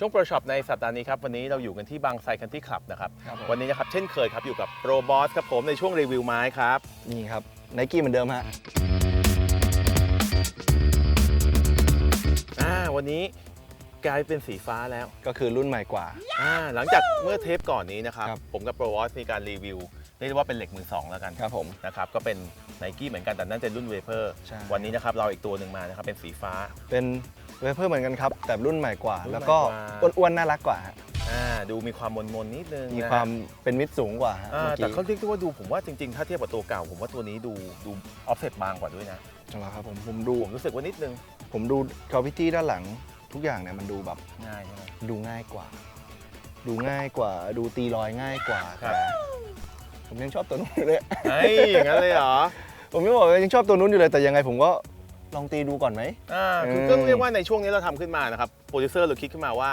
ช่วงโปรช็อปในสัปดาห์นี้ครับ วันนี้เราอยู่กันที่บางไทรคันที่คลับนะครับ ครับผม วันนี้นะครับเช่นเคยครับอยู่กับโปรบอสครับผมในช่วงรีวิวไม้ครับ นี่ครับไนกี้เหมือนเดิมฮะ อ่าวันนี้กลายเป็นสีฟ้าแล้วก็คือรุ่นใหม่กว่า อ่าหลังจากเมื่อเทปก่อนนี้นะครับ ครับ ผมกับโปรบอสมีการรีวิวเรียกได้ว่าเป็นเหล็กมือสองแล้วกันครับผม นะครับก็เป็นไนกี้เหมือนกันแต่นั่นเป็นรุ่นเวเปอร์ใช่ วันนี้นะครับเราอีกตัวหนึ่งมานะครับเป็นสีฟ้า เป็น เวเปอร์เหมือนกันครับ แต่รุ่นใหม่กว่ารุ่นใหม่แล้วก็กว่าอ้วนๆน่ารักกว่าฮะอ่าดูมีความมนๆนิดนึงมีนะความเป็นมิตรสูงกว่าฮะอ่าเมื่อแต่กี้เขาเรียกได้ว่าดูผมว่าจริง ๆ ถ้าเทียบกับตัวเก่า ผมว่าตัวนี้ดูดูออฟเซตบางกว่าด้วยนะจังหวะครับผมผมดูผมรู้สึกว่านิดนึงผมดูคาวิตี้ด้านหลังทุกอย่างเนี่ยมันดูแบบง่ายใช่ไหม ดูง่ายกว่า ดูง่ายกว่า ดูตีรอยง่ายกว่าครับ แต่ผมยังชอบตัวนู้นอยู่เลยไอ้ยอย่างนั้นเลยเหรอ ผมยังบอกว่ายังชอบตัวนู้นอยู่เลยแต่ยังไงผมก็ ลองตีดูก่อนไหม อ่าคืออืมก็เรียกว่าในช่วงนี้เราทำขึ้นมานะครับโปรดิวเซอร์เราคิดขึ้นมาว่า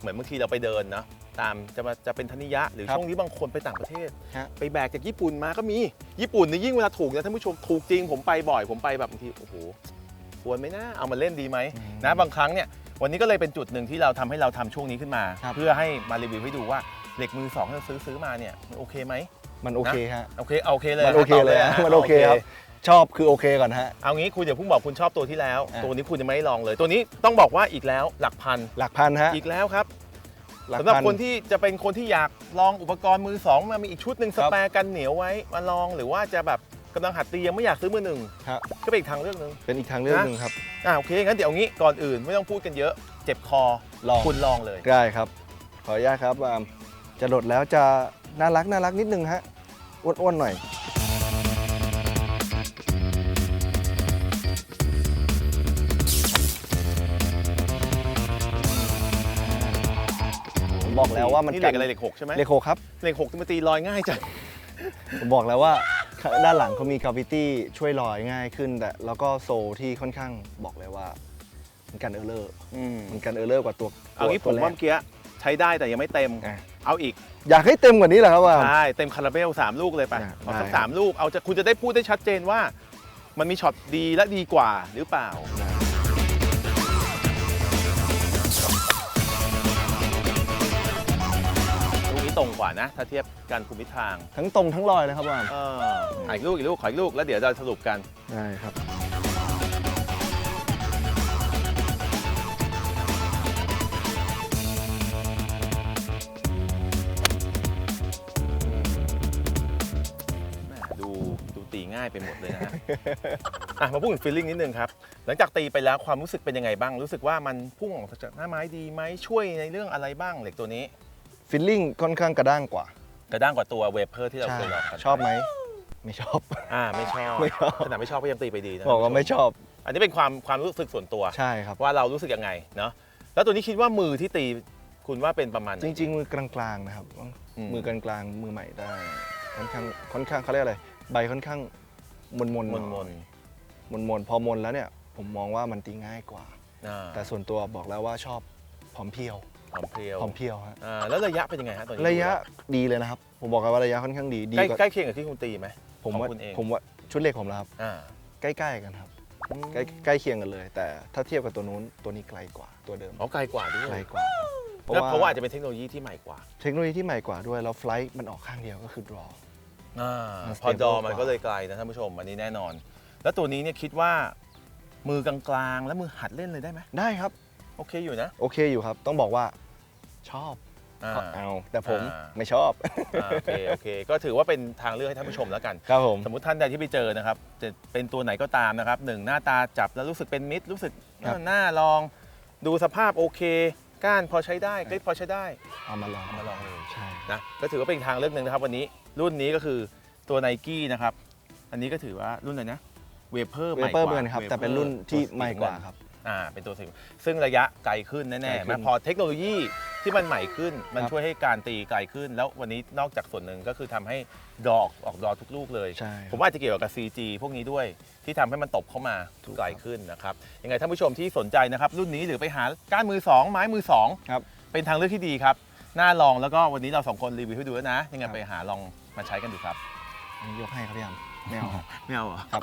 เหมือนบางทีเราไปเดินนะตามจะมาจะเป็นธนิยะ หรือช่วงนี้บางคนไปต่างประเทศ ฮะ ไปแบกจากญี่ปุ่นมาก็มีญี่ปุ่นนี่ยิ่งเวลาถูกนะท่านผู้ชมถูกจริงผมไปบ่อยผมไปแบบบางทีโอ้โหควรไหมนะเอามาเล่นดีไหมอืมนะบางครั้งเนี่ยวันนี้ก็เลยเป็นจุดหนึ่งที่เราทำให้เราทำช่วงนี้ขึ้นมา ครับ เพื่อให้มารีวิวให้ดูว่าเหล็กมือสองที่เราซื้อซื้อมาเนี่ยมันโอเคไหม มันโอเคฮะ โอเคโอเคเลยมันโอเคเลยตฮะบะมันโอเคครับ ชอบคือโอเคก่อนฮะ เอางี้คุณอย่าเพิ่งบอกคุณชอบตัวที่แล้ว อะ ตัวนี้คุณยังไม่ได้ลองเลย ตัวนี้ต้องบอกว่าอีกแล้วหลักพัน หลักพันฮะอีกแล้วครับหลักสำหรับพัน คนที่จะเป็นคนที่อยากลองอุปกรณ์มือสองมามีอีกชุดหนึ่งคสรับ แปรกันเหนียวไว้มาลองหรือว่าจะแบบกำลังหัดตียังไม่อยากซื้อมือหนึ่งฮะก็เป็นอีกทางเลือกหนึ่ง เป็นอีกทางเลือกนะ หนึ่งครับ อ่าโอเคงั้นเดี๋ยวงี้ก่อนอื่นไม่ต้องพูดกันเยอะ เจ็บคอลอง คุณลองเลย ได้ครับ ขออนุญาตครับว่าจะหลดแล้วจะน่ารักน่ารักนิดนึงฮะอ้วนๆหน่อย ผมบอกแล้วว่ามันนี่เหล็กอะไรเหล็กหกใช่ไหมเลโคครับเหล็กหกที่มันตีลอยง่ายจังผมบอกแล้วว่าด้านหลังเขามีคาวิตี้ช่วยลอยง่ายขึ้น แต่แล้วก็โซลที่ค่อนข้างบอกเลยว่า มันกันเออร์เลอร์อืมมันกันเออร์เลอร์กว่าตัวเอางี้ผตัวมแรว่ากเมื่อกี้ใช้ได้แต่ยังไม่เต็มอะเอาอีก อยากให้เต็มกว่านี้เหรอครับว่าใช่เต็มคาราเบลสามลูกเลยไปอะเอาสักได้สามลูกเอาจะคุณจะได้พูดได้ชัดเจนว่า มันมีช็อตดีและดีกว่าหรือเปล่า รงกว่านะ ถ้าเทียบกันภูมิทางทั้งตรงทั้งลอยเลยครับว่าเออขออีกลูกอีกลูกขออีกลูกแล้วเดี๋ยวเราสรุปกัน ได้ครับแหม่ดูดูตีง่ายไปหมดเลยนะฮะ อะมาพูดถึงฟีลลิ่งนิดนึงครับ หลังจากตีไปแล้วความรู้สึกเป็นยังไงบ้าง รู้สึกว่ามันพุ่งออกจากหน้าไม้ดีไหมช่วยในเรื่องอะไรบ้างเหล็กตัวนี้ ฟิลลิ่งค่อนข้างกระด้างกว่า กระด้างกว่าตัวเวเปอร์ที่เราใช่เคยลองกันชอบไหมไม่ชอบ อ่าไม่ชอบไม่ชอบ ขนาดไม่ชอบก็ยังตีไปดีนะบอกว่าไม่ชอบอันนี้เป็นความความรู้สึกส่วนตัวใช่ครับ ว่าเรารู้สึกยังไงเนาะแล้วตัวนี้คิดว่ามือที่ตีคุณว่าเป็นประมาณไหน จริง ๆ มือกลางๆนะครับ อืม มือกลางๆมือใหม่ได้ ค่อนข้างค่อนข้างเขาเรียกอะไรใบค่อนข้างมนๆมนหมอยนมนมนๆพอมนแล้วเนี่ยผมมองว่ามันตีง่ายกว่าๆอ่าแต่ส่วนตัวบอกแล้วว่าชอบผอมเพรียว หอมเพรียวผอมเพรียวฮะอ่าแล้วระยะเป็นยังไงฮะตัวนี้ระยะดีเลยนะครับ ผมบอกกันว่าระยะค่อนข้างดีดีใกล้กว่าใกล้เคียงกับที่คุณตีไหมผมของว่าคุณเองผมว่าชุดเล็กผมแล้วครับ อ่าใกล้ๆกันครับ ใกล้ใกล้เคียงกันเลย แต่ถ้าเทียบกับตัวนู้นตัวนี้ไกลกว่าตัวเดิมอ๋อไกลกว่าด้วยไกลกว่าครับแล้วเพราะว่าอาจจะเป็นเทคโนโลยีที่ใหม่กว่าเทคโนโลยีที่ใหม่กว่าด้วยแล้วไฟล์มันออกข้างเดียวก็คือ draw อ่ามันพอ stable ดอมันกว่าก็เลยไกลนะท่านผู้ชมอันนี้แน่นอน แล้วตัวนี้เนี่ยคิดว่า มือกลางๆ แล้วมือหัดเล่นเลยได้ไหมได้ครับ โอเคอยู่นะ โอเคอยู่ครับ ต้องบอกว่า ชอบอ่าก็เอา แต่ผมอ่า ไม่ชอบ อ่าโอเคโอเค ก็ถือว่าเป็นทางเลือกให้ท่านผู้ชมแล้วกัน ครับผม สมมติท่านใดที่ไปเจอนะครับ จะเป็นตัวไหนก็ตามนะครับหนึ่งหน้าตาจับแล้วรู้สึกเป็นมิตร รู้สึกครับ หน้าลอง ดูสภาพโอเค ก้านพอใช้ได้คลิปพอใช้ได้ เอามาลองเอามาลองเลย ใช่ นะก็ถือว่าเป็นอีกทางเลือกหนึ่งนะครับ วันนี้รุ่นนี้ก็คือตัวไนกี้นะครับ อันนี้ก็ถือว่ารุ่นอะไรนะเวเปอร์เวเปอร์เหมือนครับแต่เป็นรุ่นที่ใหม่กว่าครับ อ่าเป็นตัวสีซึ่งระยะไกลขึ้นแน่ไกลๆขึ้นนะพอเทคโนโลยีที่มันใหม่ขึ้น มันครับช่วยให้การตีไกลขึ้น แล้ววันนี้นอกจากส่วนหนึ่งก็คือทำให้ดอกออกดอกทุกลูกเลย ใช่ผมว่าอาจจะเกี่ยวกับ CG พวกนี้ด้วยที่ทำให้มันตบเข้ามาถูกไกลขึ้นนะครับยังไงท่านผู้ชมที่สนใจนะครับ รุ่นนี้หรือไปหาก้านมือ2ไม้มือ2ครับ เป็นทางเลือกที่ดีครับ น่าลองแล้วก็วันนี้เราสองคนรีวิวให้ดูแล้วนะ ยังไงครับ ไปหาลองมาใช้กันดูครับ อันนี้ยกให้ครับพี่ยามไม่เอา ไม่เอาเหรอครับ